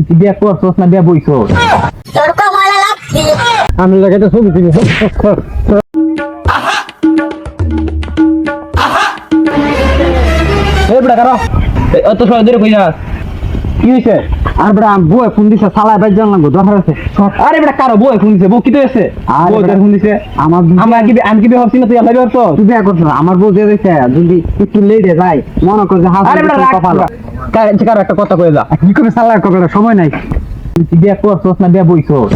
তুই বিয়া করছস না বিয়া বইছস? আমি লাগে তো ছবি তুলি এই বড়া কারও? অত ধরে কই যাস কি হইছে? আর বড়া বউ ফোন দিছে সালাই বাইর জান দরকার আছে। আরে বড়া কারও বউ ফোন দিছে বউ কি তো আছে বউ ফোন দিছে। আমার আমার কি আমি কি ভাবছি না তুই আল্লাহ করছ তুই বিয়া করছ আমার বউ দিয়ে দিছে যদি একটু লেটে যায় মনে কর যে হাস আরে বড়া কারও। একটা কথা কই যা। কি করে সালাই কবে সময় নাই। তুই বিয়া করছস না বিয়া বইছস?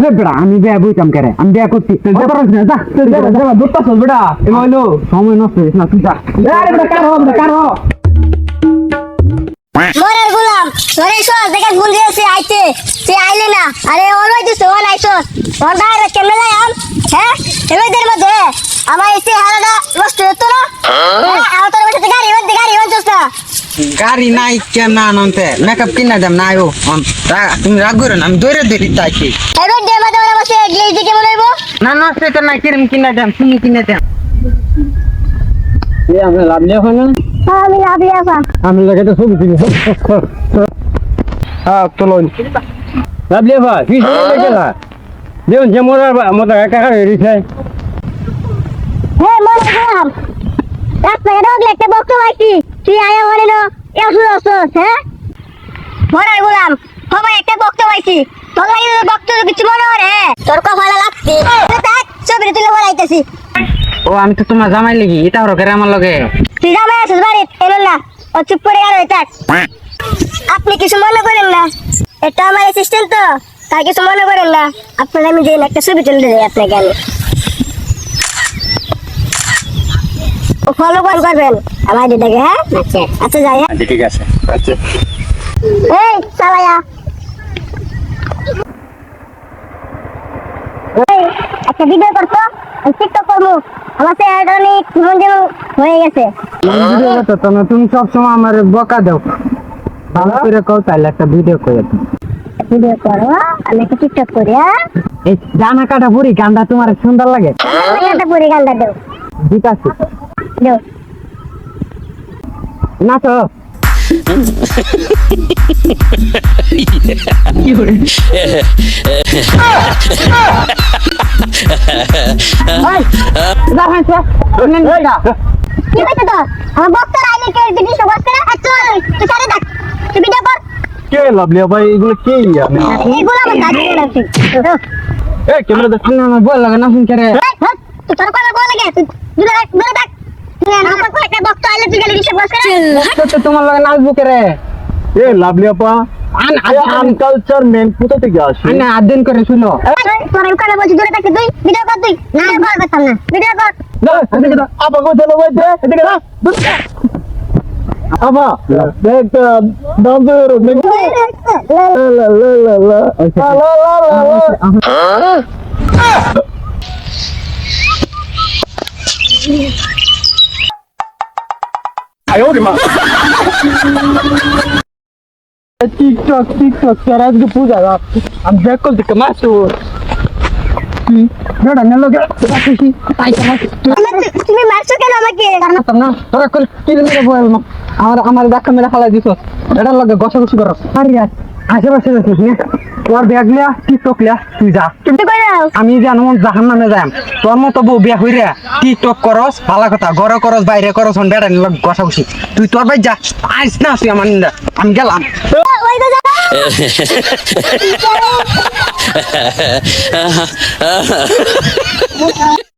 বেড়া আমি বিয়া বইতাম কেরে? আমি বিয়া করছি। সময় নষ্ট হইছ না তুই যা। আরে বেড়া কার হবে কার হবে মরের গুলাম তোরে সর দেখে ফোন দিয়েছে আইতে। তুই আইলি না আরে ওলাই দিছে ওন আইছস ওর বাইরে কেমনে যাই আম? হ্যাঁ? এবার মধ্যে আমার এসে হারাটা নষ্ট হতো না? হ্যাঁ, আমার তোর বাসাতে গাড়ি হচ্ছে গাড়ি হচ্ছে না? গাড়ি নাই কেন আনতে মেকআপ কিনা দাম নাই ও অন, রা- তুমি রাগ করো না আমি দৌড়ে দৌড়ি তাইছি এবার ডে মাঝে মাঝে বসে গিয়ে দিকে মনে হইব? না না সেটা না কিরম কিনা দাম তুমি কিনা দাম। এ আমি লাভ হয় না আমি লাভি আসা আমি লাগে তো ছবি তুলি। হ্যাঁ চলুন লাভ নিয়ে ভাই কি সময় লেগে না দেখুন যে মোর একা একা রেডিছে হে মরের গুলাম রাস্তায় ঢোকলে একটা বক্ত পাইছি তুই আয়া মনে নো এসু আসস হ্যাঁ? মরের গুলাম সবাই একটা বক্ত পাইছি তোর লাগে বক্ত কিছু মনে হয় তোর কপালে লাগছে। দেখ ছবি তুলে বলাইতেছি ও আমি তো তোমার জামাই লাগি এটা হরো করে আমার লগে। তুই জামাই আছিস বাড়ি এমন না ও চুপ করে গেল থাক। আপনি কিছু মনে করেন না। এটা আমার অ্যাসিস্ট্যান্ট তো তাই কিছু মনে করেন না। আপনার আমি যে একটা ছবি তুলে দিই আপনাকে আমি। ও ফলো কল করবেন। আমার দিদাকে হ্যাঁ? আচ্ছা আচ্ছা যাই হ্যাঁ। ঠিক আছে। আচ্ছা। এই চালায়া। এই একটা ভিডিও করতো আমি টিকটক করব। আমার সে অনেক যেমন হয়ে গেছে। ভিডিও করতে তো না, তুমি সবসময় আমার বকা দাও। ভালো করে কও তাহলে একটা ভিডিও করে দাও। ভিডিও করো আমি একটা টিকটক করি হ্যাঁ? এই জানা কাটা পুরি গানটা তোমার সুন্দর লাগে? একটা পরি গানটা দেও ঠিক আছে দেও নাচো। কি হয়েছে তো আমার বক্তার আইলে কে ভিডিও সব করে আর চল তুই সারে দেখ তুই ভিডিও কর। কে লাভলি ভাই এগুলো কে আমি এগুলো আমার দাদি লাগছে এ ক্যামেরা দেখ না আমার বল লাগে না শুনকে রে। তুই তোর কথা বলে গে তুই দূরে রাখ দূরে থাক। আমার কো বক্তা আইলে তুই গেলি সব করে তো তো তোমার লগে নাচবো কে রে? এ লাভলি আপা আন আনকালচার মেন কোথা থেকে আসে? আন আদিন করে শুনো। তোর কথা বলছি দূরে থাকতে তুই। ভিডিও কর তুই। না ভয় পেতাম না। ভিডিও কর। না এদিকে দাও আপা কো চলো ভাই এদিকে দাও আপা দেখ দাম দে রো লা লা লা লা। লা লা লা লা লা। আয় ওরে মা। টিকটক টিকটক স্যার আজকে পূজা আমি ব্যাক করতে কেমন তো বেড়া নেলো গে খুশি তাই তুমি মারছো কেন আমাকে? কারণ না তোরা করে কিলে মেরে বল না আমার আমার দেখা মেরে ফালাই দিছ। এটার লগে ঘষাঘষি করো। আরে আজ আশেপাশে না তোর ব্যাগ লিয়া টিকটক লিয়া তুই যা। আমি জানো জাহান নামে যাম তোর মতো বউ বিয়া হইরে টিকটক করস ভালো কথা ঘরে করস বাইরে করস হন বেড়া নিল ঘষাঘষি। তুই তোর ভাই যা। আইস না তুই আমার আমি গেলাম। দাদা।